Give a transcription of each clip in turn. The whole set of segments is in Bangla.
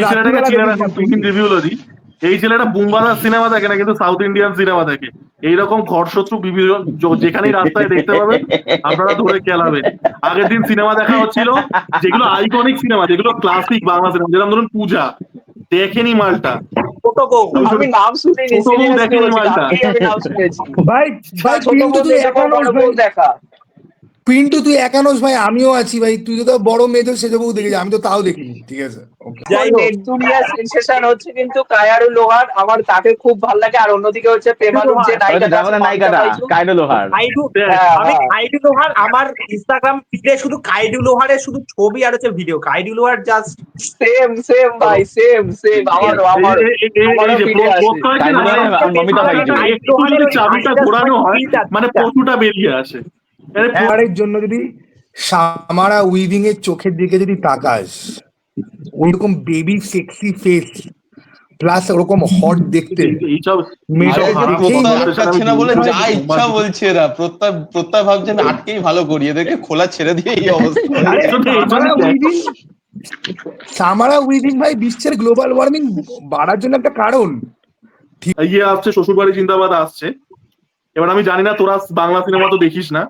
এই ছেলেটাকে চিনে না দেখিস না তুই রিভিউ দিই এই ছেলেটা বুমবাদার সিনেমা দেখে না কিন্তু সাউথ ইন্ডিয়ান সিনেমা দেখে। এইরকম ঘরশত্রু বিভিন্ন যেখানেই রাস্তায় দেখতে পাবেন আপনারা ধরে খেলাবেন। আগের দিন সিনেমা দেখা হচ্ছিল যেগুলো আইকনিক সিনেমা যেগুলো ক্লাসিক বাংলা সিনেমা যেরকম ধরুন পূজা। দেখেনি মালটা। দেখেনি মালটা। ভাই ভাই। দেখো, পিন্টু তুই একানোস ভাই আমিও আছি ভাই। তুই তো বড় মেয়েদের সেজে বউ দেখেছি আমি তো তাও দেখিনি ঠিক আছে? যাই। নেট দুনিয়া সেন্সেশন হচ্ছে কিন্তু কায়ারু লোহার আমার তাকে খুব ভালো লাগে আর অন্যদিকে হচ্ছে প্রেমালুর যে নায়িকাটা নায়িকাটা। লোহার। হ্যাঁ, আমি হ্যাঁ। লোহার আমার ইনস্টাগ্রাম ফিডে শুধু কাইডু লোহারের শুধু ছবি আর হচ্ছে ভিডিও কাইডু লোহার জাস্ট সেম সেম ভাই সেম সেম তাই বলে মমিতা ভাই চাবিটা ঘোরানো হয় মানে পশুটা বেরিয়ে আসে। এবারের জন্য যদি সামারা উইভিং এর চোখের দিকে যদি তাকাস ওইরকম বেবি সেক্সি ফেস প্লাস ওরকম হট দেখতে আটকাচ্ছে না বলে যা ইচ্ছা বলছে এরা। প্রত্যয় প্রত্যয় ভাবছে আমি আটকেই ভালো করি এদেরকে খোলা ছেড়ে দিয়ে এই অবস্থা। সামারা উইভিং ভাই বিশ্বের গ্লোবাল ওয়ার্মিং বাড়ার জন্য একটা কারণ। ইয়ে আসছে শ্বশুরবাড়ি জিন্দাবাদ আসছে। এবার আমি জানি না তোরা বাংলা সিনেমা তো দেখিস না।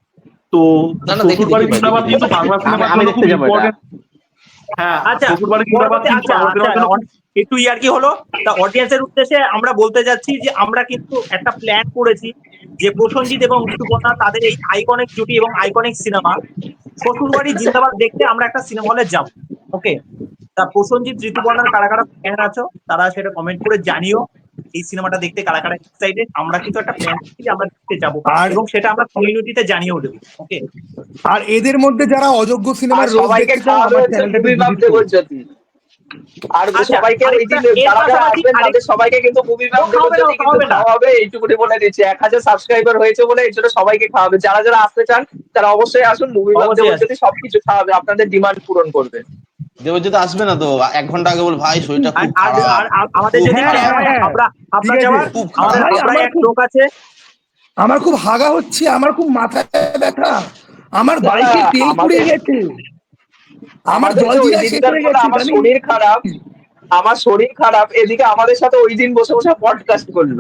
তো শ্বশুরবাড়ি জিন্দাবাদ কিন্তু বাংলা হ্যাঁ আচ্ছা একটু ইয়ার কি হলো? তা অডিয়েন্সের উদ্দেশ্যে আমরা বলতে যাচ্ছি যে আমরা কিন্তু একটা প্ল্যান করেছি যে প্রসঞ্জিৎ এবং ঋতুপর্ণা তাদের এই আইকনিক জুটি এবং আইকনিক সিনেমা শ্বশুরবাড়ি জিন্দাবাদ দেখতে আমরা একটা সিনেমা হলে যাব। ওকে তা প্রসঞ্জিৎ ঋতুপর্ণার কারা কারা ফ্যান আছো তারা সেটা কমেন্ট করে জানিও। এই সিনেমাটা দেখতে কারা কারা এক্সাইটেড আমরা কিন্তু একটা প্ল্যান করছি আমরা দেখতে যাব। আর- এবং সেটা আমরা কমিউনিটিতে জানিয়েও দেবো ওকে আর এদের মধ্যে যারা অযোগ্য সিনেমার রোজ সবাইকে আর আচ্ছা, সবাইকে এই এর যারা যারা আসবেন তাদের সবাইকে কিন্তু মুভি খাওয়াবে না, খাওয়াবে না। খাওয়াবে বলে দিচ্ছি। এক হাজার সাবস্ক্রাইবার হয়েছে বলে এই জন্য সবাইকে খাওয়াবে। যারা যারা আসতে চান তারা অবশ্যই আসুন মুভি সবকিছু খাওয়াবে আপনাদের ডিমান্ড পূরণ করবে। দেবজিৎ আসবে না তো এক ঘণ্টা আগে বল ভাই শরীরটা খুব আমাদের যদি আমরা এক লোক আছে। আমার খুব হাগা হচ্ছে আমার খুব মাথায় ব্যথা। আমার বাইকে তেল পুড়ে গেছে। আমার জল আমার শরীর খারাপ। আমার শরীর খারাপ। এদিকে আমাদের সাথে ওই দিন বসে বসে পডকাস্ট করল।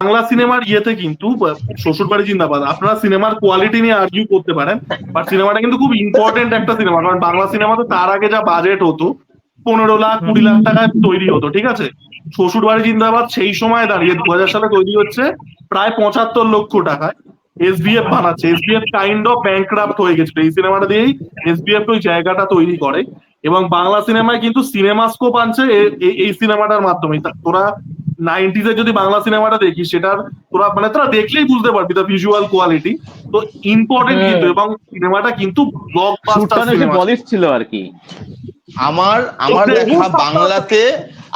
বাংলা সিনেমার ইয়েতে কিন্তু শ্বশুরবাড়ি জিন্দাবাদ, আপনারা সিনেমার কোয়ালিটি নিয়ে আর্গিউ করতে পারেন বাট সিনেমাটা কিন্তু খুব ইম্পর্টেন্ট একটা সিনেমা, কারণ বাংলা সিনেমাতে তার আগে যা বাজেট হতো, পনেরো লাখ, কুড়ি লাখ টাকায় তৈরি হতো, ঠিক আছে? শ্বশুরবাড়ি জিন্দাবাদ সেই সময় দাঁড়িয়ে, দু হাজার সালে তৈরি হচ্ছে প্রায় পঁচাত্তর লক্ষ টাকায় এসবিএফ বানাচ্ছে। এসবিএফ কাইন্ড অফ ব্যাংক্রাফ্ট হয়ে গেছিল। এই সিনেমাটা দিয়েই এসবিএফ ওই জায়গাটা তৈরি করে। এবং বাংলা সিনেমায় কিন্তু সিনেমা স্কোপ আনছে এই সিনেমাটার মাধ্যমে। তোরা নাইনটিজে যদি বাংলা সিনেমাটা দেখিস সেটার তোরা মানে তোরা দেখলেই বুঝতে পারবি দ্য ভিজুয়াল কোয়ালিটি তো ইম্পর্টেন্ট কিন্তু এবং সিনেমাটা কিন্তু ব্লকবাস্টার ছিল আর কি। আমার আমার দেখা বাংলাতে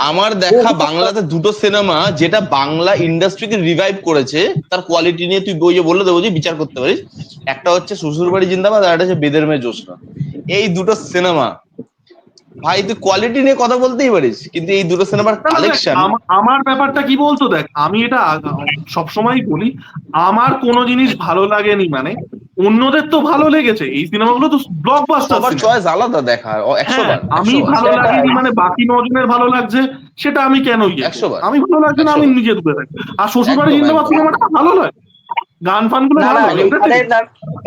আমার দেখা বাংলাতে দুটো সিনেমা যেটা বাংলা ইন্ডাস্ট্রিকে রিভাইভ করেছে তার কোয়ালিটি নিয়ে তুই বইয়ে বললে দেবো যে বিচার করতে পারিস। একটা হচ্ছে শ্বশুরবাড়ি জিন্দাবাদ আর একটা হচ্ছে বেদের মেয়ে জ্যোৎস্না। এই দুটো সিনেমা ভাই তুই কোয়ালিটি নিয়ে কথা বলতেই পারিস কিন্তু এই দুটো সিনেমার কালেকশন আমার ব্যাপারটা কি বলতো দেখ আমি এটা সবসময় বলি আমার কোনো জিনিস ভালো লাগেনি মানে অন্যদের তো ভালো লেগেছে এই সিনেমাগুলো তো ব্লকবাস্টার সবার চয়েস আলাদা দেখা একশো বার আমি ভালো। লাগেনি মানে বাকি নজনের ভালো লাগছে সেটা আমি কেন ইয়ে করব? 100 বার। আমি ভালো লাগছে না আমি নিজে দূরে থাকি আর শ্বশুরবাড়ি জিন্দাবাদ সিনেমাটা ভালো লাগে গান ফানগুলো ভালো লাগে এখানে না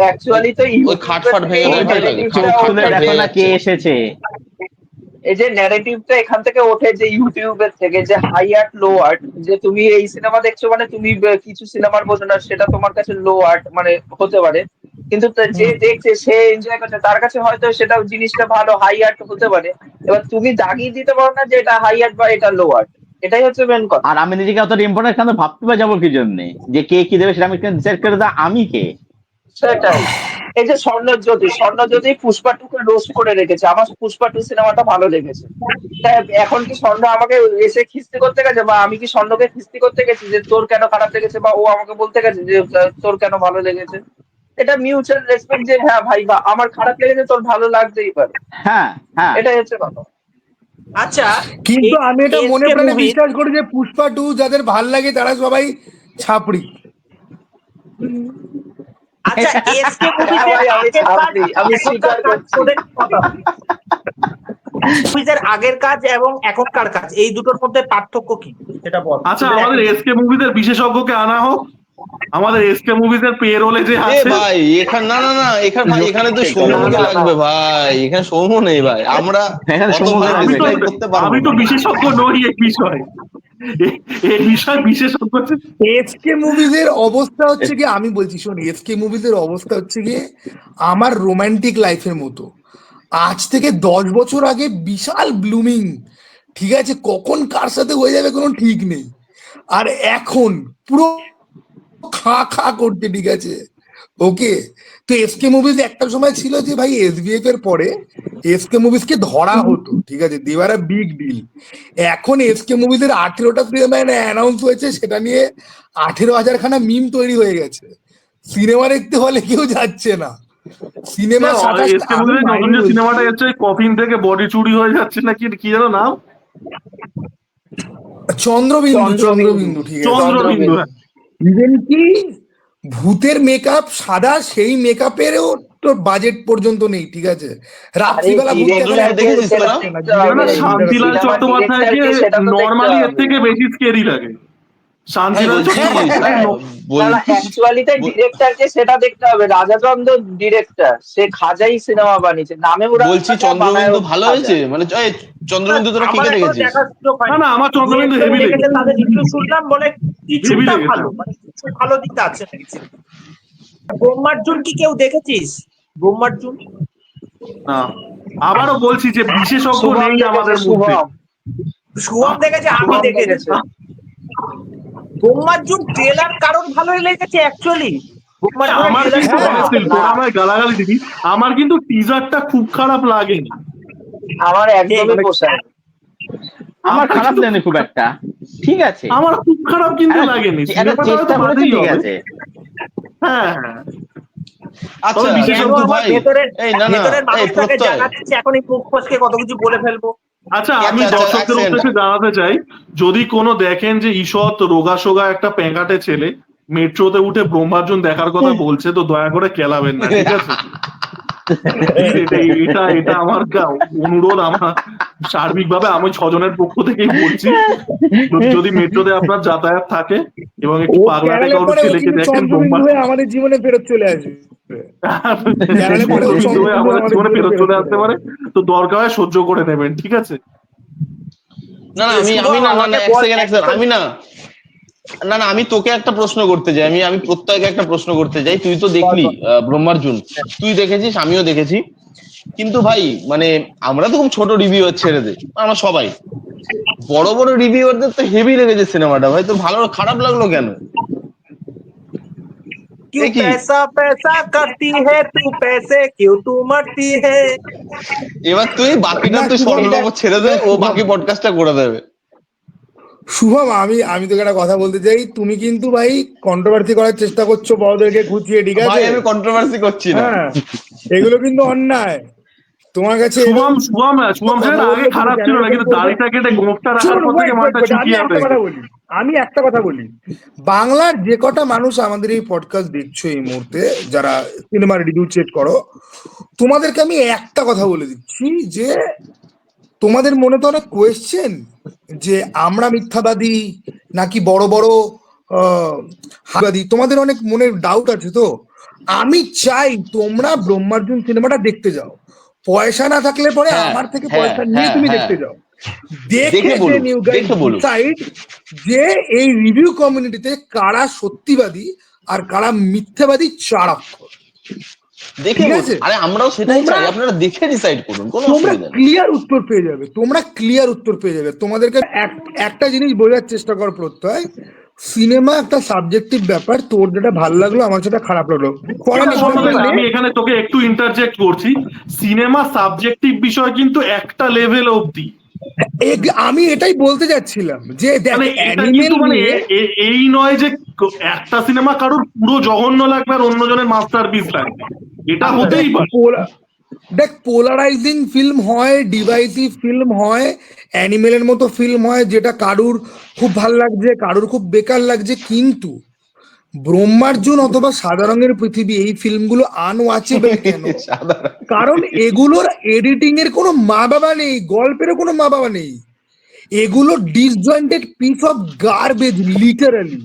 অ্যাকচুয়ালি তো ওই খাটফাট ভেঙে দেখো না কে এসেছে? এই যে ন্যারেটিভটা এখান থেকে ওঠে যে ইউটিউবের থেকে যে হাই আর্ট লো আর্ট যে তুমি এই সিনেমা দেখছ মানে তুমি কিছু সিনেমার বোঝো না সেটা তোমার কাছে লো আর্ট মানে হতে পারে। কিন্তু যে দেখছে সে এনজয় করছে তার কাছে হয়তো সেটা জিনিসটা ভালো হাই আর্ট হতে পারে। এবার তুমি দাগিয়ে দিতে পারো না যে এটা হাই আর্ট বা এটা লো আর্ট এটাই হচ্ছে মেন কথা। আর আমি নিজেকে অত ইম্পর্টেন্ট ভাবতে পার যাব কি জন্য? যে কে কি দেবে সেটা আমি ডিসাইড করে দাও আমি কে? সেটাই। এই যে স্বর্ণজ্যোতি স্বর্ণজ্যোতি পুষ্পা টুকে রোস্ট করে রেখেছে। আমার পুষ্পা টু সিনেমাটা ভালো লেগেছে। তাই এখন কি স্বর্ণ আমাকে এসে খিস্তি করতে গেছে বা আমি কি স্বর্ণকে খিস্তি করতে গেছি যে তোর কেন খারাপ লেগেছে বা ও আমাকে বলতে গেছে যে তোর কেন ভালো লেগেছে? এটা মিউচুয়াল রেসপেক্ট যে হ্যাঁ ভাই বা আমার খারাপ লেগেছে তোর ভালো লাগতেই পারে। হ্যাঁ হ্যাঁ। এটাই হচ্ছে কথা। আচ্ছা কিন্তু আমি এটা মনে প্রাণে বিশ্বাস করি যে পুষ্পা টু যাদের ভালো লাগে তারা সবাই ছাপড়ি। আচ্ছা এসকে আমি স্বীকার করছি। মুভিজের আগের কাজ এবং এখনকার কাজ এই দুটোর মধ্যে পার্থক্য কি? সেটা বল। আচ্ছা আমাদের এসকে মুভিজের বিশেষজ্ঞকে আনা হোক। আমাদের এসকে মুভিজের যে আছে। ভাই এখানে না না না এখানে ভাই এখানে তো সৌম্যকে লাগবে ভাই এখানে সৌম্য নেই ভাই। আমরা আমি তো। বিশেষজ্ঞ নই এই বিষয়ে। এই বিষয় বিশেষজ্ঞ এসকে মুভিজের অবস্থা হচ্ছে কি আমি বলছি, শোন এসকে মুভিজের অবস্থা হচ্ছে কি আমার রোমান্টিক লাইফের মতো। আজ থেকে দশ বছর আগে বিশাল ব্লুমিং ঠিক আছে? কখন কার সাথে হয়ে যাবে কোনো ঠিক নেই। আর এখন পুরো খা খা করতে ঠিক আছে? ওকে তো এসকে মুভিজ একটা সময় ছিল যে ভাই এসবিএফ এর পরে এসকে মুভিজ কে ধরা হতো ঠিক আছে? দেওয়ার বিগ ডিল এখন এসকে মুভিজের আঠেরোটা সিনেমা অ্যানাউন্স হয়েছে সেটা নিয়ে আঠেরো হাজার খানা মিম তৈরি হয়ে গেছে। সিনেমা দেখতে হলে কেউ যাচ্ছে না। সিনেমা সিনেমাটা এসছে কফিন থেকে বডি চুরি হয়ে যাচ্ছে নাকি কি যেন নাম? চন্দ্রবিন্দু চন্দ্রবিন্দু। ঠিক আছে। চন্দ্রবিন্দু। ইভেন কি? ভূতের মেকআপ সাদা সেই মেকআপেরও তোর বাজেট পর্যন্ত নেই ঠিক আছে? রাত্রিবেলা শান্তিলাল চট্টোপাধ্যায়কে নর্মালি এর থেকে বেশি স্কেরি লাগে। সেটা দেখতে হবে। রাজাচন্দ্র ডিরেক্টর সে খাজাই সিনেমা বানিয়েছে। নামে ওরা বলছি চন্দ্রবিন্দু ভালো হয়েছে? মানে এই, চন্দ্রবিন্দু তোরা কি আমার কে এখনও দেখেছিস দেখার সুযোগ হয়নি। না না আমার চন্দ্রবিন্দু হেভি লেগেছে তাদের রিভিউ শুনলাম বলে কিছুটা ভালো মানে কিছু ভালো দিক আছে। ব্রহ্মার্জুন কি কেউ দেখেছিস? ব্রহ্মার্জুন? না আবারও বলছি যে বিশেষজ্ঞ নেই আমাদের মধ্যে। শুভম। শুভম দেখেছে আমি দেখেছি দেখেছে। ব্রহ্মার্জুন ট্রেলার কারণ ভালোই লেগেছে অ্যাকচুয়ালি আমার কিন্তু আমায় গালাগালি দিবি। আমার কিন্তু টিজারটা খুব খারাপ লাগেনি আমার একদমই পোষায় আমার খারাপ লাগেনি খুব একটা। ঠিক আছে। আমার খুব খারাপ কিন্তু লাগেনি। চেষ্টা হয়তো ঠিক আছে। হ্যাঁ। হ্যাঁ আচ্ছা ভেতরের এই না না। ভেতরের এই মানুষটাকে প্রত্যয়। জানা এখন এই মুখ কত কিছু বলে ফেলব। আচ্ছা আমি দর্শকদের উদ্দেশ্যে জানাতে চাই যদি কোনো দেখেন যে ঈষৎ রোগা সোগা একটা প্যাঁকাটে ছেলে মেট্রোতে উঠে ব্রহ্মার্জুন দেখার কথা বলছে তো দয়া করে কেলাবেন না ঠিক আছে? এটা এটা এটা আমার অনুরোধ আমার। সার্বিকভাবে আমি ছজনের পক্ষ থেকেই বলছি যদি- মেট্রোতে আপনার যাতায়াত থাকে এবং একটু পাগলাটে ছেলেকে দেখেন আমাদের জীবনে ফেরত চলে আসবে। আমাদের জীবনে ফেরত চলে আসতে পারে। তো দরকার হয় সহ্য করে নেবেন ঠিক আছে? না না আমি আমি না না না এক সেকেন্ড এক সেকেন্ড আমি না। না না আমি তোকে একটা প্রশ্ন করতে চাই আমি আমি প্রত্যয়কে একটা প্রশ্ন করতে চাই তুই তো দেখলি আহ, ব্রহ্মার্জুন তুই দেখেছিস আমিও দেখেছি কিন্তু ভাই মানে আমরা তো খুব ছোট রিভিউয়ার ছেড়ে দে আমরা সবাই বড় বড় রিভিউয়ারদের তো হেভি লেগেছে সিনেমাটা ভাই তোর ভালো খারাপ লাগলো কেন क्यों देखिए। पैसा पैसा करती है तू पैसे क्यों तू मरती है এবার তুই বাকিটা না, তুই শুভম, স্বর্ণনগর এটা- ছেড়ে দে ও শুভম। বাকি পডকাস্টটা করে দেবে শুভম আমি আমি তোকে একটা কথা বলতে চাই। তুমি কিন্তু ভাই কন্ট্রোভার্সি করার চেষ্টা করছ বড়দেরকে খুঁচিয়ে ঠিক আছে? আমি কন্ট্রোভার্সি করছি না। হ্যাঁ এগুলো কিন্তু অন্যায়। তোমার কাছে শুভম শুভম শুভম স্যার আগে খারাপ ছিল না কিন্তু দাড়িটা কেটে গোপটা রাখার পর থেকে মাথা চুকিয়ে একটা কথা বলি। আমি একটা কথা বলি। বাংলার যে কটা মানুষ আমাদের এই পডকাস্ট দেখছ এই মুহূর্তে যারা সিনেমার রিভিউ চেক করো তোমাদেরকে আমি একটা কথা বলে দিচ্ছি যে তোমাদের মনে তো অনেক কোয়েশ্চেন যে আমরা মিথ্যাবাদী নাকি বড় বড় হাবাদী তোমাদের অনেক মনে ডাউট আছে তো। আমি চাই তোমরা ব্রহ্মার্জুন সিনেমাটা দেখতে যাও। পয়সা না থাকলে পরে হ্যাঁ, আমার থেকে হ্যাঁ, পয়সা নিয়ে হ্যাঁ, তুমি। দেখতে যাও। দেখে দেখে নিউ গাইড দেখে যে এই রিভিউ কমিউনিটিতে কারা সত্যিবাদী আর কারা মিথ্যাবাদী চার অক্ষর। দেখে আরে আমরাও সেটাই চাই আপনারা দেখে ডিসাইড করুন কোনো তোমরা ক্লিয়ার উত্তর পেয়ে যাবে তোমরা ক্লিয়ার উত্তর পেয়ে যাবে। তোমাদেরকে একটা জিনিস বোঝার চেষ্টা কর প্রত্যয় সিনেমা একটা সাবজেক্টিভ ব্যাপার তোর যেটা ভালো লাগল আমার সেটা খারাপ লাগল। আমি এখানে তোকে একটু ইন্টারজেক্ট করছি। সিনেমা সাবজেক্টিভ বিষয় কিন্তু একটা লেভেল অবধি। আমি এটাই বলতে যাচ্ছিলাম যে দেখ মানে এই নয় যে একটা সিনেমা কারোর পুরো জঘন্য লাগবে আর অন্যজনের মাস্টার পিস লাগবে। এটা হতেই পারে। দেখ পোলারাইজিং ফিল্ম হয় ডিভাইসিভ ফিল্ম হয় অ্যানিমেলের মতো ফিল্ম হয় যেটা কারুর খুব ভালো লাগছে কারুর খুব বেকার লাগছে কিন্তু ব্রহ্মার্জুন অথবা সাদা রঙের পৃথিবী এই ফিল্মগুলো আনওয়াচেবল কেন? কারণ এগুলোর এডিটিং এর কোনো মা বাবা নেই গল্পেরও কোনো মা বাবা নেই। এগুলো disjointed piece of garbage literally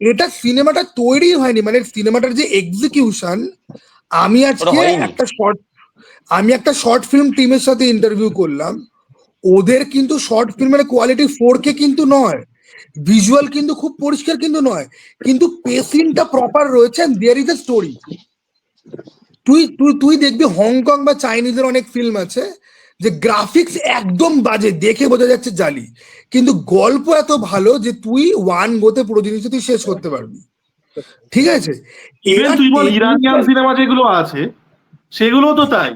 এটা সিনেমাটা তৈরি হয়নি মানে সিনেমাটার যে এক্সিকিউশন আমি আজকে। একটা শর্ট আমি একটা শর্ট ফিল্ম টিমের সাথে ইন্টারভিউ করলাম। ওদের কিন্তু শর্ট ফিল্মের কোয়ালিটি ফোর কে কিন্তু নয়। ভিজুয়াল কিন্তু খুব পরিষ্কার কিন্তু নয় কিন্তু পেসিংটা প্রপার রয়েছে দেয়ার ইজ এ স্টোরি তুই তুই তুই দেখবি হংকং বা চাইনিজের অনেক ফিল্ম আছে যে গ্রাফিক্স একদম বাজে দেখে বোঝা যাচ্ছে জালি। কিন্তু গল্প এত ভালো যে তুই ওয়ান গোতে পুরো জিনিসটা তুই শেষ করতে পারবি। ঠিক আছে? ইভেন তুই বল ইরানিয়ান সিনেমা যেগুলো আছে সেগুলো তো তাই।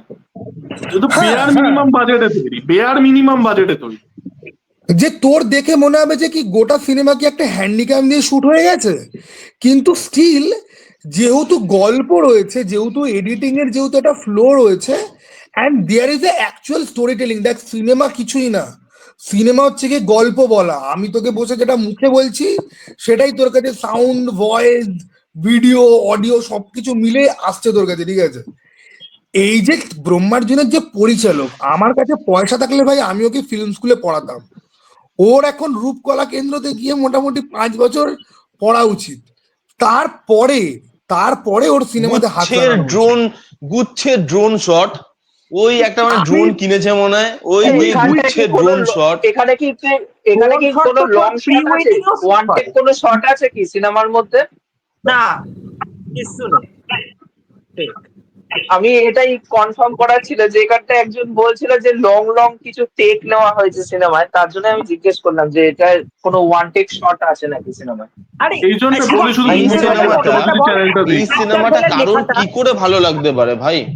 হ্যাঁ, বেয়ার। মিনিমাম বাজেটে তৈরি বেয়ার মিনিমাম বাজেটে তৈরি। যে তোর দেখে মনে হবে যে কি গোটা সিনেমা কি একটা হ্যান্ডিক্যাম দিয়ে শুট হয়ে গেছে? কিন্তু স্টিল যেহেতু গল্প রয়েছে, যেহেতু এডিটিং এর যেহেতু একটা ফ্লো রয়েছে and there is actual story telling দেখ সিনেমা কিছুই না। সিনেমা হচ্ছে কি গল্প বলা। আমি তোকে বসে যেটা মুখে বলছি, সেটাই তোর কাছে সাউন্ড ভয়েস ভিডিও অডিও সবকিছু মিলে আসছে তোর কাছে, ঠিক আছে? এই যে ব্রহ্মার্জুনের যে পরিচালক, আমার কাছে পয়সা থাকলে ভাই আমি ওকে ফিল্ম স্কুলে পড়াতাম। ওর এখন রূপকলা কেন্দ্রতে গিয়ে মোটামুটি পাঁচ বছর পড়া উচিত। তারপরে তারপরে ওর সিনেমাতে হাত। ড্রোন গুচ্ছের ড্রোন শট ওই একটা মানে ড্রোন কিনেছে মনে হয় ওই ওই গুচ্ছের ড্রোন শট এখানে কি এখানে কি কোনো লং শট আছে? ওয়ান টেক কোনো শট আছে কি সিনেমার মধ্যে? না কিছু নেই ঠিক। আমি এটাই কনফার্ম করার ছিল যে এখানটা একজন বলছিল যে লং লং কিছু টেক নেওয়া হয়েছে সিনেমায় তার জন্য আমি জিজ্ঞেস করলাম যে এটা কোনো ওয়ান টেক শট আছে নাকি সিনেমায়। আরে এই জন্য আচ্ছা, বলি শুধু এই সিনেমাটা- কারোর কি করে ভালো লাগতে পারে ভাই?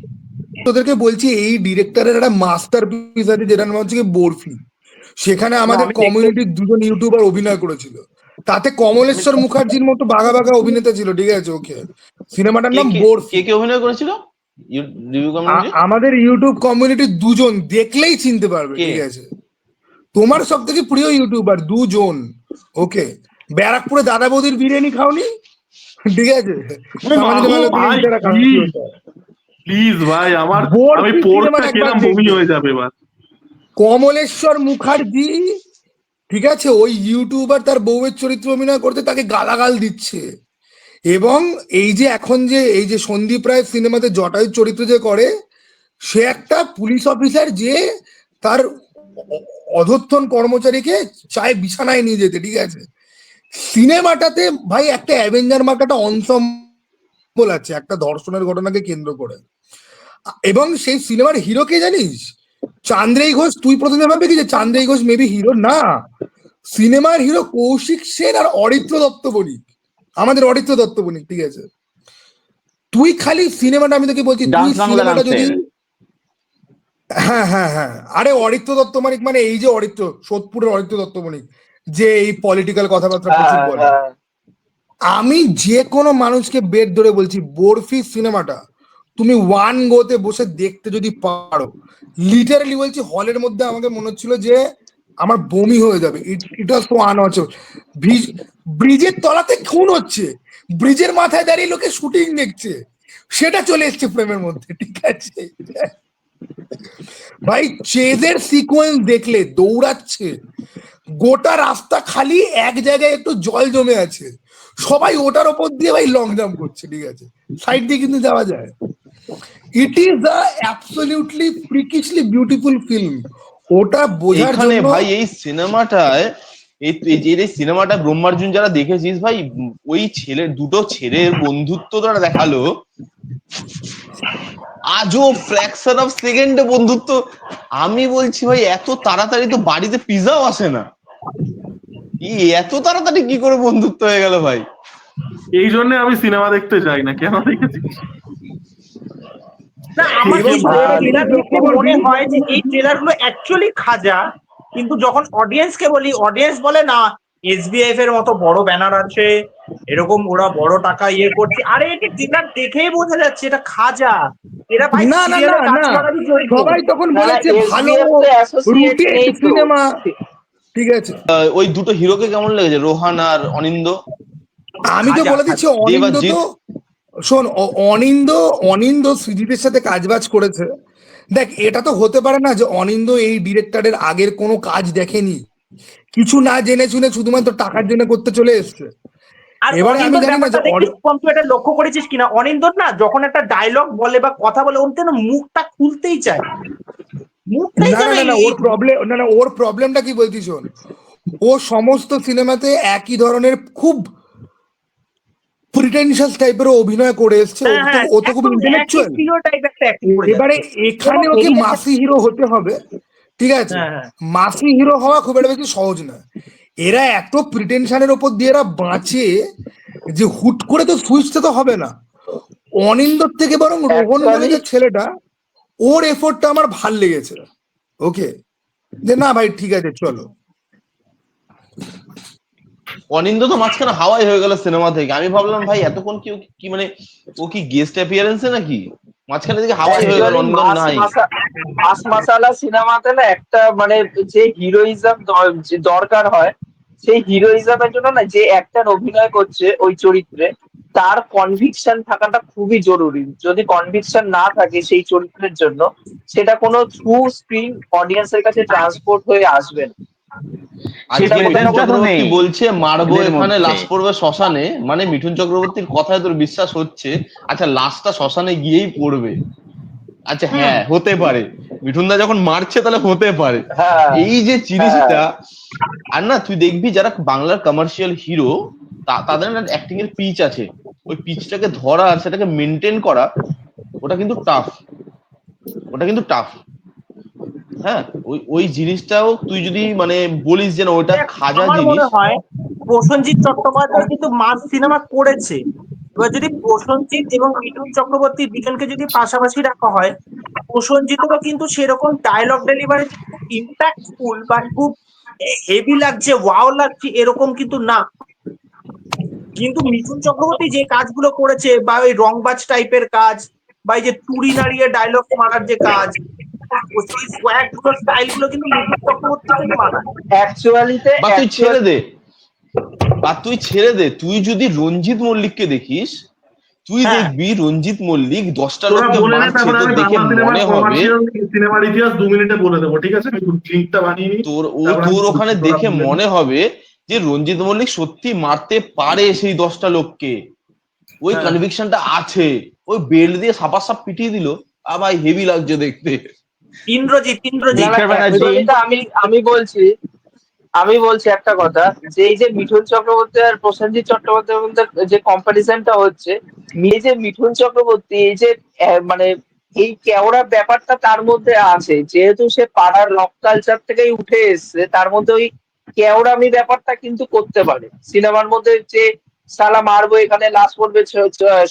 তোদেরকে বলছি এই ডিরেক্টরের একটা মাস্টার পিস আছে যেটার নাম হচ্ছে কি বরফি। সেখানে আমাদের আমি কমিউনিটির দুজন ইউটিউবার অভিনয় করেছিল। তাতে কমলেশ্বর মুখার্জির মতো বাঘা বাঘা অভিনেতা ছিল ঠিক আছে? ওকে। সিনেমাটার নাম বরফি। কে কে অভিনয় করেছিল? রিভিউ কমিউনিটি আমাদের ইউটিউব কমিউনিটির দুজন দেখলেই চিনতে পারবে ঠিক আছে? তোমার সব থেকে প্রিয় ইউটিউবার দুজন ওকে? ব্যারাকপুরে দাদা বৌদির বিরিয়ানি খাওনি? ঠিক আছে? প্লিজ ভাই আমার আমি পড়তে সিনেমা বমি হয়ে যাবে এবার। কমলেশ্বর মুখার্জি ঠিক আছে? ওই ইউটিউবার তার বউয়ের চরিত্র অভিনয় করতে তাকে গালাগাল দিচ্ছে। এবং এই যে এখন যে, এই যে সন্দীপ রায় সিনেমাতে জটায়ু চরিত্র যে করে, সে একটা পুলিশ অফিসার যে তার অ- কর্মচারীকে চায় বিছানায় নিয়ে যেতে, ঠিক আছে? সিনেমাটাতে ভাই একটা অ্যাভেঞ্জার মার্ক একটা অনসম্বল আছে, একটা ধর্ষণের ঘটনাকে কেন্দ্র করে। এবং সেই সিনেমার হিরো কে জানিস? চান্দ্রেই ঘোষ, তুই প্রথমে ভাববি কি যে চান্দ্রেই ঘোষ মেবি হিরো না। সিনেমার হিরো কৌশিক সেন আর অরিত্র দত্ত বণিক। আমাদের অরিত্র দত্ত বণিক ঠিক আছে? তুই খালি সিনেমাটা আমি তোকে বলছি তুই সিনেমাটা যদি হ্যাঁ হ্যাঁ হ্যাঁ। আরে অরিত্র দত্ত বণিক মানে এই যে অরিত্র সোদপুরের অরিত্র দত্ত বণিক যে এই পলিটিক্যাল কথাবার্তা প্রচুর হ্যাঁ, বলে। হ্যাঁ। আমি যে কোনো মানুষকে বেড ধরে বলছি বরফি সিনেমাটা তুমি ওয়ান গোতে বসে দেখতে যদি পারো লিটারালি বলছি হলের মধ্যে আমাকে মনে হচ্ছিল যে আমার বমি হয়ে যাবে। ইট ওয়াজ সো আনওয়াচেবল ব্রিজের তলাতে খুন হচ্ছে। ব্রিজের মাথায় দাঁড়িয়ে লোকে শুটিং দেখছে। সেটা চলে এসছে প্রেমের মধ্যে, ঠিক আছে? ভাই চেজের সিকোয়েন্স দেখলে, দৌড়াচ্ছে। গোটা রাস্তা খালি, এক জায়গায় একটু জল জমে আছে। সবাই ওটার ওপর দিয়ে ভাই লং জাম্প করছে, ঠিক আছে? সাইড দিয়ে কিন্তু যাওয়া যায়। It is the absolutely freakishly beautiful film ওটা বোঝার জন্য ভাই এই সিনেমাটায় এই এই যে এই সিনেমাটা ব্রহ্মার্জুন যারা দেখেছিস ভাই ওই ছেলে দুটো ছেলের বন্ধুত্ব তারা দেখাল। আজও ফ্র্যাকশন অফ সেকেন্ডে বন্ধুত্ব। আমি বলছি ভাই এত তাড়াতাড়ি তো বাড়িতে পিজাও আসে না। ই এত তাড়াতাড়ি কি করে বন্ধুত্ব হয়ে গেল ভাই? এই জন্য আমি সিনেমা দেখতে যাই না কেন দেখেছিস? না আমার ট্রেলার দেখে মনে হয় যে এই ট্রেলারগুলো অ্যাকচুয়ালি খাজা কিন্তু যখন অডিয়েন্স কে বলি অডিয়েন্স বলে না এসবিএফ এর মতো বড় ব্যানার আছে এরকম ওরা বড় টাকা ইয়ে করছে। আরে এটা ট্রেলার দেখেই বোঝা যাচ্ছে এটা খাজা। এরা ভাই না না না না সবাই তখন বলেছে ভালো রুটে সিনেমা ঠিক আছে। ওই দুটো হিরোকে কেমন লেগেছে? রোহান আর অনিন্দ আমি তো বলে দিচ্ছি অনিন্দ তো। শোন অনিন্দ অনিন্দ সৃজিতের সাথে কাজবাজ করেছে। দেখ এটা তো হতে পারে না যে অনিন্দ এই ডিরেক্টরের আগের কোনো কাজ দেখেনি। কিছু না জেনে শুনে শুধুমাত্র টাকার জন্য করতে চলে এসছে। এবারে আমি জানি না যে এটা লক্ষ্য করেছিস কিনা? অনিন্দর না যখন একটা ডায়লগ বলে বা কথা বলে ওর যেন মুখটা খুলতেই চায়। না। মুখটাই না না ওর প্রবলেম না না ওর প্রবলেমটা কি বলছি শোন? ও সমস্ত সিনেমাতে একই ধরনের খুব প্রিটেনশিয়াস টাইপের অভিনয় করে এসছে। ও হ্যাঁ, তো- হ্যাঁ, ও তো খুব ইন্টেলেকচুয়াল এবারে এখানে ওকে মাসি হিরো হতে হবে। ঠিক আছে? হ্যাঁ, হ্যাঁ। মাসি হিরো হওয়া খুব একটা বেশি সহজ না এরা এত প্রিটেনশনের ওপর দিয়ে এরা বাঁচে যে হুট করে তো সুইচটা তো হবে না। অনিন্দর থেকে বরং রোহন বলে যে ছেলেটা ওর এফোর্টটা আমার ভালো লেগেছে। ওকে যে না ভাই ঠিক আছে চলো। অনিন্দ তো মাঝখানে হাওয়াই হয়ে গেল সিনেমা থেকে। আমি ভাবলাম ভাই এতক্ষণ কি কি মানে ও কি গেস্ট অ্যাপিয়ারেন্সে নাকি? মাঝখানে থেকে হাওয়াই হয়ে গেল অনিন্দ মাস নাই। মাস মাসালা সিনেমাতে না একটা মানে যে হিরোইজম দরকার হয় সেই হিরোইজমের জন্য না যে একটার অভিনয় করছে ওই চরিত্রে তার কনভিকশন থাকাটা খুবই জরুরি। যদি কনভিকশন না থাকে সেই চরিত্রের জন্য সেটা কোনো থ্রু স্ক্রিন অডিয়েন্সের কাছে ট্রান্সপোর্ট হয়ে আসবে না। বলছে মারবো এখানে লাশ পড়বে শ্মশানে। মানে মিঠুন চক্রবর্তীর কথায় তোর বিশ্বাস হচ্ছে। আচ্ছা লাশটা শ্মশানে গিয়েই পড়বে। আচ্ছা হ্যাঁ হতে পারে। মিঠুন দা যখন মারছে তাহলে হতে পারে। হ্যাঁ। এই যে জিনিসটা আর না তুই দেখবি যারা বাংলার কমার্শিয়াল হিরো তাদের না অ্যাক্টিং এর পিচ আছে। ওই পিচটাকে ধরা আর সেটাকে মেনটেন করা ওটা কিন্তু টাফ ওটা কিন্তু টাফ হ্যাঁ ওই ওই জিনিসটাও তুই যদি মানে বলিস যে না ওটা খাজা জিনিস। হয় প্রসেনজিৎ চট্টোপাধ্যায় কিন্তু মাস সিনেমা করেছে। এবার যদি প্রসেনজিৎ এবং মিঠুন চক্রবর্তী দুজনকে যদি পাশাপাশি রাখা হয় প্রসেনজিতেরও কিন্তু সেরকম ডায়লগ ডেলিভারি ইম্প্যাক্টফুল বা খুব হেভি লাগছে ওয়াও লাগছে এরকম কিন্তু না। কিন্তু মিঠুন চক্রবর্তী যে কাজগুলো করেছে বা ওই রংবাজ টাইপের কাজ বা এই যে তুড়ি নাড়িয়ে ডায়লগ মারার যে কাজ সেই swag গুলো স্টাইলগুলো কিন্তু মিঠুন চক্রবর্তী থেকে মানায় অ্যাকচুয়ালিতে বা তুই ছেড়ে দে। বা তুই ছেড়ে দে। তুই যদি রঞ্জিত মল্লিককে দেখিস তুই হ্যাঁ। দেখবি রঞ্জিত মল্লিক দশটা লোককে মারছে তোর দেখে মনে হবে সিনেমার ইতিহাস দু মিনিটে বলে দেবো ঠিক আছে? লিঙ্কটা বানিয়ে নিই তোর ও তোর ওখানে দেখে মনে হবে যে রঞ্জিত মল্লিক সত্যি মারতে পারে সেই দশটা লোককে। ওই হ্যাঁ। কনভিকশনটা আছে। ওই বেল্ট দিয়ে সাপা সাপ পিটিয়ে দিল। আ ভাই হেভি লাগছে দেখতে। ইন্দ্রজিৎ ইন্দ্রজিৎ। আমি আমি বলছি আমি বলছি একটা কথা যে এই যে মিঠুন চক্রবর্তী আর প্রসেনজিৎ চট্টোপাধ্যায়ের মধ্যে যে কম্পারিজনটা হচ্ছে এই যে মিঠুন চক্রবর্তী এই যে মানে এই কেওড়া ব্যাপারটা তার মধ্যে আছে যেহেতু সে পাড়ার লক কালচার থেকেই উঠে এসছে তার মধ্যে ওই কেওড়ামি ব্যাপারটা কিন্তু করতে পারে। সিনেমার মধ্যে যে সালা মারবো এখানে লাশ পড়বে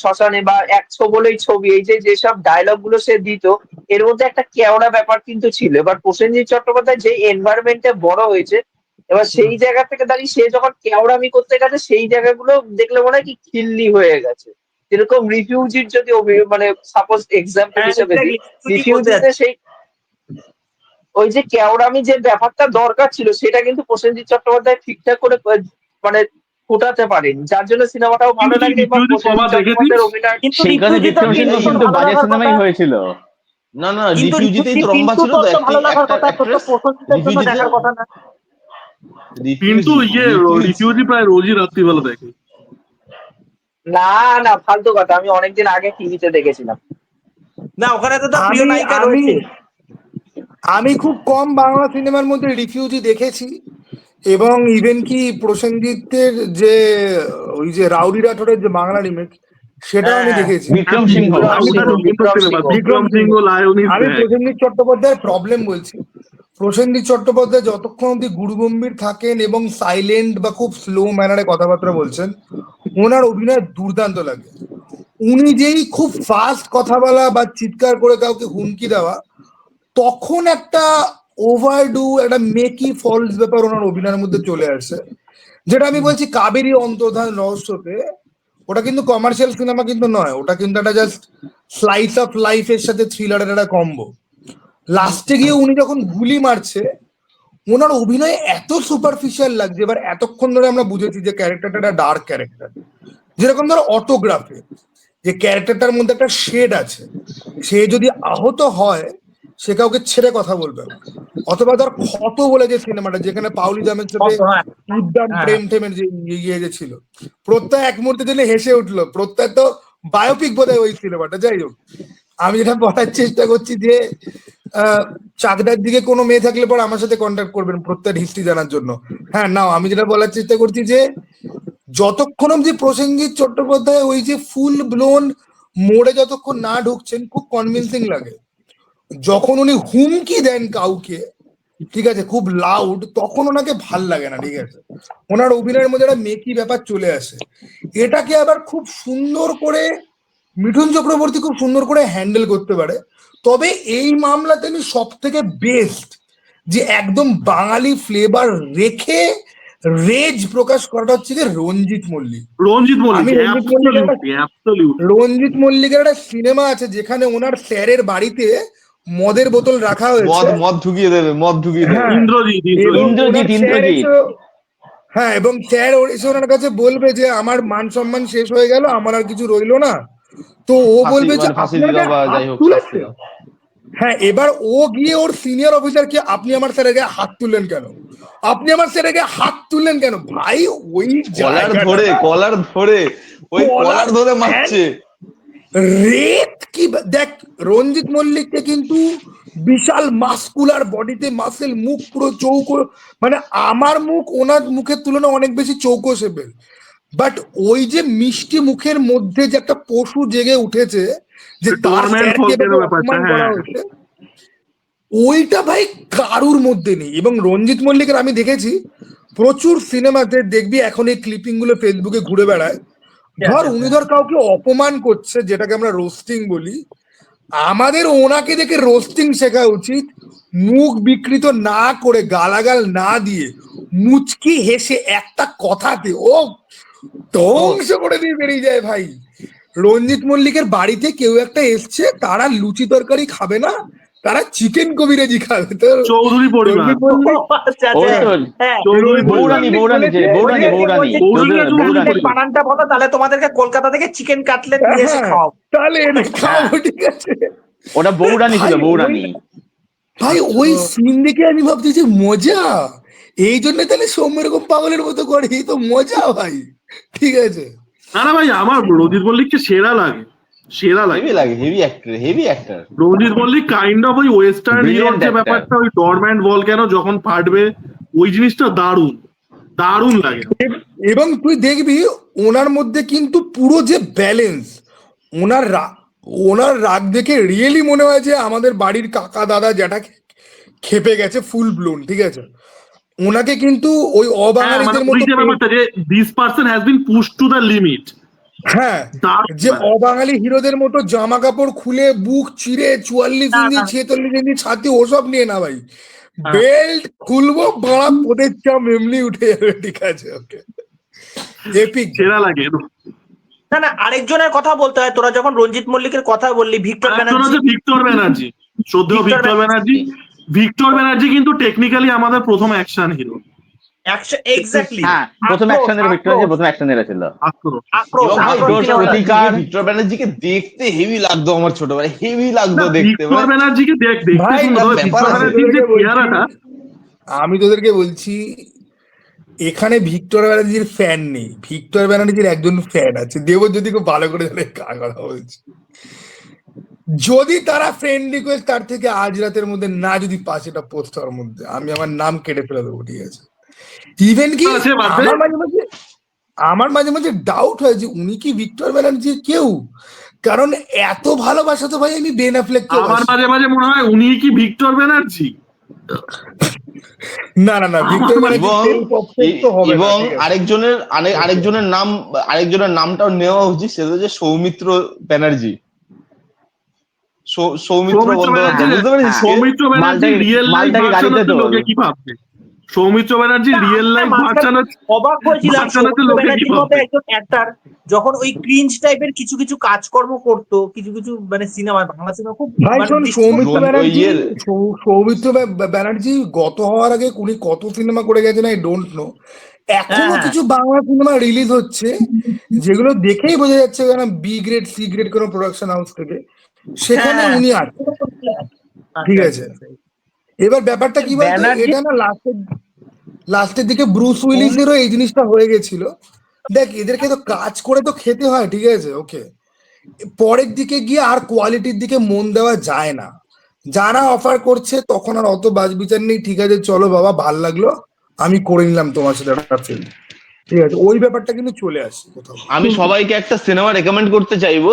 শ্মশানে বা একশো বলেই ছবি। এই যে যেসব ডায়লগগুলো সে দিত এর মধ্যে একটা কেওড়া ব্যাপার কিন্তু ছিল। এবার প্রসেনজিৎ চট্টোপাধ্যায় যে এনভায়রনমেন্টে বড় হয়েছে এবার সেই জায়গা থেকে দাঁড়িয়ে সে যখন কেওড়ামি করতে গেছে সেই জায়গাগুলো দেখলে মনে হয় কি খিল্লি হয়ে গেছে। যেরকম রিফিউজির যদি মানে সাপোজ এক্সাম্পল হ্যাঁ, হিসেবে কি বলতে রিফিউজিতে সেই ওই যে কেওড়ামি যে ব্যাপারটা দরকার ছিল সেটা কিন্তু প্রসেনজিৎ চট্টোপাধ্যায় ঠিকঠাক করে মানে ফোটাতে পারেনি। যার জন্য সিনেমাটাও ভালো লাগে কিন্তু বাজে সিনেমাই হয়েছিল। না না রিফিউজিতেই তো রম্বা ছিল তো ভালো লাগার কথা দেখার কথা না। কিন্তু ইয়ে রিফিউজি- প্রায় রোজই রাত্রিবেলা দেখে। না না ফালতু কথা আমি অনেকদিন আগে টিভিতে দেখেছিলাম। না ওখানে তো প্রিয় নায়িকা রয়েছে। আমি খুব কম বাংলা সিনেমার মধ্যে রিফিউজি দেখেছি। এবং ইভেন কি প্রসেনজিতের যে ওই যে রাউডি রাঠোরের যে বাংলা রিমেক সেটাও আমি হ্যাঁ। দেখেছি। বিক্রম সিংহ। বিক্রম সিংহ। বিক্রম সিংহ লায়নিস আমি প্রসেনজিৎ চট্টোপাধ্যায়ের প্রবলেম বলছি। প্রসেনজিৎ চট্টোপাধ্যায় যতক্ষণ অব্দি গুরুগম্ভীর থাকেন এবং সাইলেন্ট বা খুব স্লো ম্যানারে কথাবার্তা বলছেন ওনার অভিনয় দুর্দান্ত লাগে। উনি যেই খুব ফাস্ট কথা বলা বা চিৎকার করে কাউকে হুমকি দেওয়া তখন একটা ওভারডু একটা মেকি ফলস ব্যাপার ওনার অভিনয়ের মধ্যে চলে আসে। যেটা আমি বলছি কাবেরী অন্তর্ধান রহস্যতে ওটা কিন্তু কমার্শিয়াল সিনেমা কিন্তু নয়, ওটা কিন্তু একটা জাস্ট স্লাইস অফ লাইফের সাথে থ্রিলারের একটা কম্বো লাস্টে গিয়ে উনি যখন গুলি মারছে, ওনার অভিনয় এত সুপারফিশিয়াল লাগছে, এবার এতক্ষণ ধরে আমরা বুঝেছি যে ক্যারেক্টারটা একটা ডার্ক ক্যারেক্টার যেরকম ধরো অটোগ্রাফে যে ক্যারেক্টারটার মধ্যে একটা শেড আছে, সে যদি আহত হয় সে কাউকে ছেড়ে কথা বলবে না। অথবা ধর ক্ষত বলে যে সিনেমাটা যেখানে পাউলি দামের সাথে হ্যাঁ, উদ্যান হ্যাঁ। প্রেম টেমের যে ইয়ে- ইয়ে যে ছিল। প্রত্যয় এক মুহূর্তে দিলে হেসে উঠল। প্রত্যয় তো বায়োপিক বোধ ওই সিনেমাটা যাই হোক আমি যেটা বলার চেষ্টা করছি যে চাকদার দিকে কোনো মেয়ে থাকলে পর আমার সাথে কন্ট্যাক্ট করবেন প্রত্যেক হিস্ট্রি জানার জন্য। হ্যাঁ নাও আমি যেটা বলার চেষ্টা করছি যে যতক্ষণ অব্দি প্রসেনজিৎ চট্টোপাধ্যায় ওই যে ফুল ব্লোন মোড়ে যতক্ষণ না ঢুকছেন খুব কনভিন্সিং লাগে। যখন উনি হুমকি দেন কাউকে ঠিক আছে খুব লাউড তখন ওনাকে ভালো লাগে না ঠিক আছে। ওনার অভিনয়ের মধ্যে একটা মেকি ব্যাপার চলে আসে। এটাকে আবার খুব সুন্দর করে মিঠুন চক্রবর্তী খুব সুন্দর করে হ্যান্ডেল করতে পারে। তবে এই মামলাতে আমি সব থেকে বেস্ট যে একদম বাঙালি ফ্লেভার রেখে রেজ প্রকাশ করাটা হচ্ছে যে রঞ্জিত মল্লিক। রঞ্জিত মল্লিক রঞ্জিত মল্লিকের একটা সিনেমা আছে যেখানে ওনার স্যারের বাড়িতে মদের বোতল রাখা মদ হয়েছে। মদ ঢুকিয়ে দেবে মদ ঢুকিয়ে দেবে। হ্যাঁ। ইন্দ্রজিৎ এবং ইন্দ্রজিৎ। ইন্দ্রজিৎ, হ্যাঁ এবং স্যার ওর- এসে ওনার কাছে বলবে যে আমার মান সম্মান শেষ হয়ে গেল আমার আর কিছু রইল না। তো ও বলবে যে। হ্যাঁ এবার ও গিয়ে ওর সিনিয়র অফিসার অফিসারকে আপনি আমার স্যারের গায়ে হাত তুললেন কেন? আপনি আমার স্যারের গায়ে হাত তুললেন কেন? ভাই ওই কলার ধরে কলার ধরে ওই কলার কলার ধরে মারছে। রেত কি দেখ রঞ্জিত মল্লিককে কিন্তু বিশাল মাস্কুলার বডিতে মাসেল মুখ পুরো চৌকো মানে আমার মুখ ওনার মুখের তুলনায় অনেক বেশি চৌকো শেপের বাট ওই যে মিষ্টি মুখের মধ্যে যে একটা পশু জেগে উঠেছে যে তার হ্যাঁ। ওইটা ভাই কারুর মধ্যে নেই। এবং রঞ্জিত মল্লিকের আমি দেখেছি প্রচুর সিনেমাতে দেখবি এখন এই ক্লিপিংগুলো ফেসবুকে ঘুরে বেড়ায়। ধর উনি ধর কাউকে অপমান করছে যেটাকে আমরা রোস্টিং বলি আমাদের ওনাকে দেখে রোস্টিং শেখা উচিত। মুখ বিকৃত না করে গালাগাল না দিয়ে মুচকি হেসে একটা কথাতে ও ধ্বংস করে দিয়ে বেরিয়ে যায় ভাই। রঞ্জিত মল্লিকের বাড়িতে কেউ একটা এসছে তারা লুচি তরকারি খাবে না তারা চিকেন কবিরাজি খাবে তো চৌধুরী পরিবার আচ্ছা, ওই আচ্ছা। হ্যাঁ। বৌরানী। বানানটা বলো তাহলে তোমাদেরকে কলকাতা থেকে চিকেন কাটলেট নিয়ে এসে হ্যাঁ, খাও তাহলে খাব ঠিক আছে। ওটা বৌরানী ছিল ভাই, বৌরানী ওই- ভাই ওই সিন দেখে আমি ভাবছি যে মজা। এই জন্য তাহলে সৌম্য এরকম পাগলের মতো করে এই তো মজা ভাই। ঠিক আছে। না না ভাই আমার রঞ্জিত মল্লিককে সেরা লাগে। সেরা লাগে হেভি লাগে heavy actor heavy actor Ranjit Mallick kind of ওই ওয়েস্টার্ন হিরোর যে ব্যাপারটা ওই ডরম্যান্ট বল কেন যখন ফাটবে ওই জিনিসটা দারুণ দারুণ লাগে। এবং তুই দেখবি ওনার মধ্যে কিন্তু পুরো যে ব্যালেন্স ওনার ওনার রাগ দেখে রিয়েলি মনে হয় যে আমাদের বাড়ির কাকা দাদা যেটা খেপে গেছে ফুল ব্লোন ঠিক আছে? ওনাকে কিন্তু ওই হ্যাঁ, মানে অবাঙালিদের ওই মতো যে ব্যাপারটা যে this person has been push to the limit হ্যাঁ যে অবাঙালি হিরোদের মতো জামা কাপড় খুলে বুক চিরে চুয়াল্লিশ ইঞ্চি। ছেচল্লিশ ইঞ্চি ছাতি ওসব নিয়ে না ভাই। হ্যাঁ। বেল্ট খুলবো বাড়া পোদের চাম এমনি উঠে যাবে ঠিক আছে ওকে। এপিক। সেরা লাগে। না না আরেকজনের কথা বলতে হয়। তোরা যখন রঞ্জিত মল্লিকের কথা বললি ভিক্টর ব্যানার্জি হচ্ছে ভিক্টর ব্যানার্জি। শ্রদ্ধেয় Victor Victor Banerjee. Victor Banerjee কিন্তু টেকনিক্যালি আমাদের প্রথম অ্যাকশন হিরো এক্স্যাক্টলি প্রথম অ্যাকশনের ভিক্টর প্রথম অ্যাকশনের ছিল। আক্রমণ আক্রোশ এবং ভাই আক্রোশ দোষ সিনেমা। প্রতিকার। ভিক্টর ব্যানার্জিকে দেখতে হেভি লাগতো আমার ছোটবেলায় হেভি লাগতো দেখতে ভিক্টর ব্যানার্জিকে দেখ দেখতে ভাই, সুন্দর তবে ব্যাপার ভিক্টর আছে। ব্যানার্জির যে চেহারাটা। আমি তোদেরকে বলছি এখানে ভিক্টর ব্যানার্জির ফ্যান নেই। ভিক্টর ব্যানার্জির একজন ফ্যান আছে। দেব যদি খুব ভালো করে জানে কার কথা বলছি। যদি তারা ফ্রেন্ড রিকোয়েস্ট তার থেকে আজ রাতের মধ্যে না যদি পাস এটা পোস্ট হওয়ার মধ্যে। আমি আমার নাম কেটে ফেলে দেবো ঠিক আছে? ইভেন কি। আমার মাঝে মাঝে আমার মাঝে মাঝে ডাউট হয় যে উনি কি ভিক্টর ব্যানার্জির কেউ? কারণ এত ভালোবাসা তো ভাই আমি বেন অ্যাফ্লেককে আমার মাঝে মাঝে মনে হয় উনি কি ভিক্টর ব্যানার্জি না না না ভিক্টর ব্যানার্জি এবং তো হবে এবং আরেকজনের আরে- আরেকজনের নাম আরেকজনের নামটাও নেওয়া উচিত সেটা হচ্ছে সৌমিত্র ব্যানার্জি। সৌমিত্র সৌমিত্র বন্দ্যোপাধ্যায় ব্যানার্জি রিয়েল লাইফ মালটাকে গাড়িতে হচ্ছে লোকে কি ভাববে? সৌমিত্র ব্যানার্জি রিয়েল লাইফ অবাক হয়েছিলাম সৌমিত্র ব্যানার্জির মতো একজন অ্যাক্টার যখন ওই ক্রিঞ্জ টাইপের কিছু কিছু কাজকর্ম করতো কিছু কিছু মানে সিনেমা বাংলা সিনেমা খুব ভাই মানে সৌমিত্র ব্যানার্জি সৌমিত্র ব্যানার্জি গত হওয়ার আগে উনি কত সিনেমা করে গেছেন আই ডোন্ট নো এখনও হ্যাঁ। কিছু বাংলা সিনেমা রিলিজ হচ্ছে যেগুলো দেখেই বোঝা যাচ্ছে কারণ বি গ্রেড সি গ্রেড কোনো প্রোডাকশন হাউস থেকে সেখানে হ্যাঁ। উনি আছেন ঠিক আছে। এবার ব্যাপারটা কি বলতো? এটা না লাস্টের লাস্টের দিকে ব্রুস উইলিসেরও এই জিনিসটা হয়ে গেছিল। দেখ এদেরকে তো কাজ করে তো খেতে হয় ঠিক আছে? ওকে পরের দিকে গিয়ে আর কোয়ালিটির দিকে মন দেওয়া যায় না। যারা অফার করছে তখন আর অত বাজ বিচার নেই ঠিক আছে চলো বাবা ভালো লাগল। আমি করে নিলাম তোমার সাথে একটা ফিল্ম ঠিক আছে ওই ব্যাপারটা কিন্তু চলে আসে কোথাও। আমি সবাইকে একটা সিনেমা রেকমেন্ড করতে চাইব।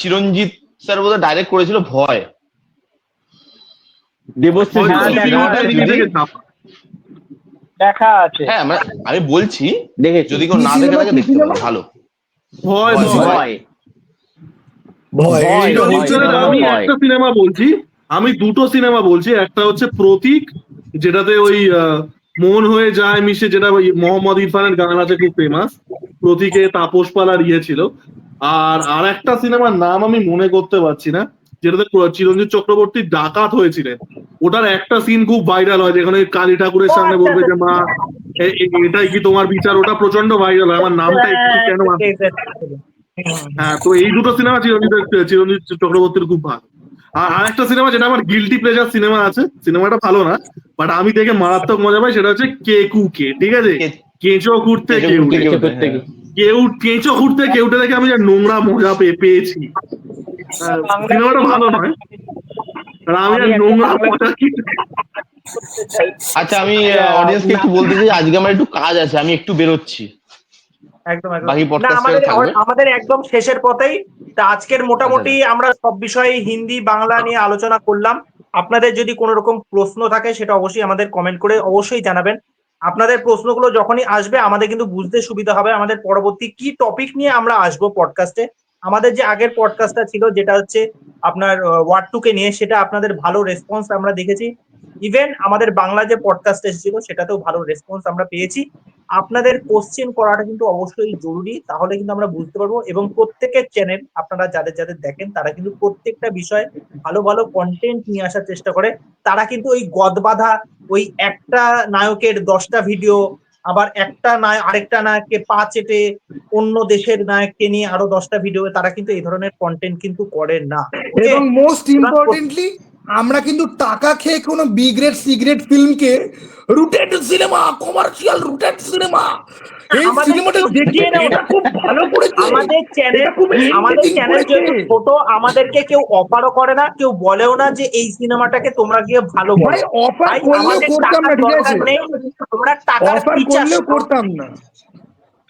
চিরঞ্জিত স্যার বোধহয় ডাইরেক্ট করেছিল ভয়। দেবশ্রী হ্যাঁ, দেখা আছে, হ্যাঁ আমি বলছি যদি কেউ না দেখে থাকে দেখতে পারো ভালো। ভয় ভয়। আমি একটা সিনেমা বলছি আমি দুটো সিনেমা বলছি একটা হচ্ছে প্রতীক যেটাতে ওই আহ, মন হয়ে যায় মিশে যেটা ওই মোহাম্মদ ইরফানের গান আছে খুব ফেমাস প্রতীকে তাপস পালার ইয়ে ছিল। আর আর একটা সিনেমার নাম আমি মনে করতে পারছি না যেটাতে চিরঞ্জিত চক্রবর্তী ডাকাত হয়েছিলেন। ওটার একটা সিন খুব ভাইরাল হয় যেখানে কালী ঠাকুরের সামনে আচ্ছা, বলবে যে মা এ- এটাই কি তোমার বিচার? ওটা প্রচণ্ড ভাইরাল হয়। আমার নামটা একটু কেন হ্যাঁ তো এই দুটো সিনেমা চিরঞ্জিত চিরঞ্জিত চক্রবর্তীর খুব ভালো। আর আরেকটা সিনেমা যেটা আমার গিলটি প্লেজার সিনেমা আছে সিনেমাটা ভালো না বাট আমি দেখে মারাত্মক মজা পাই সেটা হচ্ছে কে কু কে ঠিক আছে? কেঁচো ঘুরতে কেউ কেউ। কেঁচো ঘুরতে কেউটা দেখে আমি যা নোংরা মজা পেয়ে পেয়েছি। সিনেমাটা ভালো নয় আচ্ছা আমি অডিয়েন্সকে একটু বলতে চাই আজকে আমার একটু কাজ আছে আমি একটু বেরোচ্ছি। একদম আমাদের আমাদের একদম শেষের পথেই। তা আজকের মোটামুটি আমরা সব বিষয়ে হিন্দি বাংলা নিয়ে আলোচনা করলাম। আপনাদের যদি কোনো রকম প্রশ্ন থাকে সেটা অবশ্যই আমাদের কমেন্ট করে অবশ্যই জানাবেন। আপনাদের প্রশ্নগুলো যখনই আসবে আমাদের কিন্তু বুঝতে সুবিধা হবে। আমাদের পরবর্তী কি টপিক নিয়ে আমরা আসব পডকাস্টে আমাদের যে আগের পডকাস্টটা ছিল, যেটা হচ্ছে আপনার ওয়ার্ড টুকে নিয়ে, সেটা আপনাদের ভালো রেসপন্স আমরা দেখেছি। ইভেন আমাদের বাংলা যে পডকাস্ট এসেছিল, সেটাতেও ভালো রেসপন্স আমরা পেয়েছি। আপনাদের কোশ্চেন করাটা কিন্তু অবশ্যই জরুরি, তাহলে কিন্তু আমরা বুঝতে পারব। এবং প্রত্যেকের চ্যানেল আপনারা যাদের যাদের দেখেন, তারা কিন্তু প্রত্যেকটা বিষয়ে ভালো ভালো কন্টেন্ট নিয়ে আসার চেষ্টা করে। তারা কিন্তু ওই গদবাধা, ওই একটা নায়কের দশটা ভিডিও আবার একটা নায়ক আরেকটা নায়ককে পা চেটে অন্য দেশের নায়ককে নিয়ে আরও দশটা ভিডিও তারা কিন্তু এই ধরনের কন্টেন্ট কিন্তু করে না। এবং মোস্ট ইম্পর্টেন্টলি আমরা কিন্তু টাকা খেয়ে কোনো B grade C grade ফিল্মকে rooted cinema commercial rooted cinema এই সিনেমাটা কেউ দেখে বুঝিয়ে দেয় এটা খুব ভালো করেছে। আমাদের চ্যানেল আমাদের চ্যানেল যেহেতু ছোট আমাদেরকে কেউ অফারও করে না কেউ বলেও না যে এই সিনেমাটাকে তোমরা গিয়ে ভালো ভাই অফার করলেও করতাম না ঠিক আছে। তোমরা টাকার অফার করলেও করতাম না।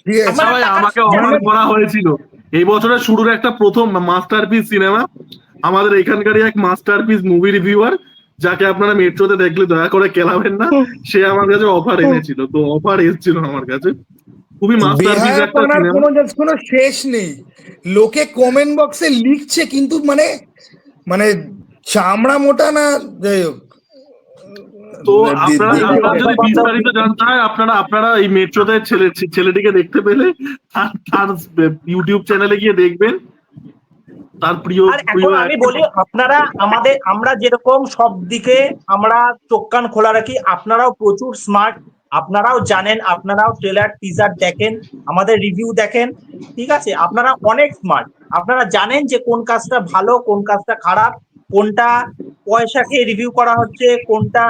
ঠিক আছে আমাকে অফার করা হয়েছিল। এই বছরের শুরুর একটা প্রথম মাস্টারপিস সিনেমা আমাদের এখানকারই এক মাস্টারপিস মুভি রিভিউয়ার যাকে আপনারা মেট্রোতে দেখলে দয়া করে কেলাবেন না সে আমার কাছে অফার এনেছিল। তো অফার এসেছিল আমার কাছে। খুবই মাস্টারপিস একটা কোনো কোনো শেষ নেই। লোকে কমেন্ট বক্সে লিখছে কিন্তু মানে মানে চামড়া মোটা না যাই হোক। তো আপনারা আপনারা যদি বিস্তারিত জানতে হয় আপনারা আপনারা এই মেট্রোতে ছেলে ছেলেটিকে দেখতে পেলে তার ইউটিউব চ্যানেলে গিয়ে দেখবেন। তার প্রিয় এখন আমি বলি আপনারা আমাদের আমরা যেরকম সব দিকে আমরা চোখ কান খোলা রাখি আপনারাও প্রচুর স্মার্ট আপনারাও জানেন আপনারাও ট্রেলার টিজার দেখেন আমাদের রিভিউ দেখেন ঠিক আছে? আপনারা অনেক স্মার্ট আপনারা জানেন যে কোন কাজটা ভালো কোন কাজটা খারাপ কোনটা পয়সা খেয়ে রিভিউ করা হচ্ছে কোনটা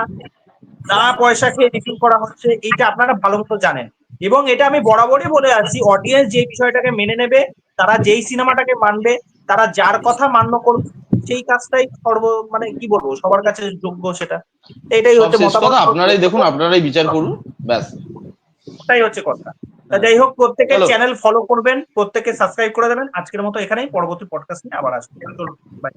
না পয়সা খেয়ে রিভিউ করা হচ্ছে এইটা আপনারা ভালো মতো জানেন। এবং এটা আমি বরাবরই বলে আছি অডিয়েন্স যে বিষয়টাকে মেনে নেবে তারা যেই সিনেমাটাকে মানবে তারা যার কথা মান্য করবে সেই কাজটাই সর্ব মানে কি বলব সবার কাছে যোগ্য সেটা। এটাই হচ্ছে কথা আপনারাই দেখুন আপনারাই বিচার করুন ব্যাস। এটাই হচ্ছে কথা। যাই হোক প্রত্যেকে চ্যানেল ফলো করবেন প্রত্যেকে সাবস্ক্রাইব করে দেবেন। আজকের মতো এখানেই পরবর্তী পডকাস্ট নিয়ে আবার আসব। চলুন বাই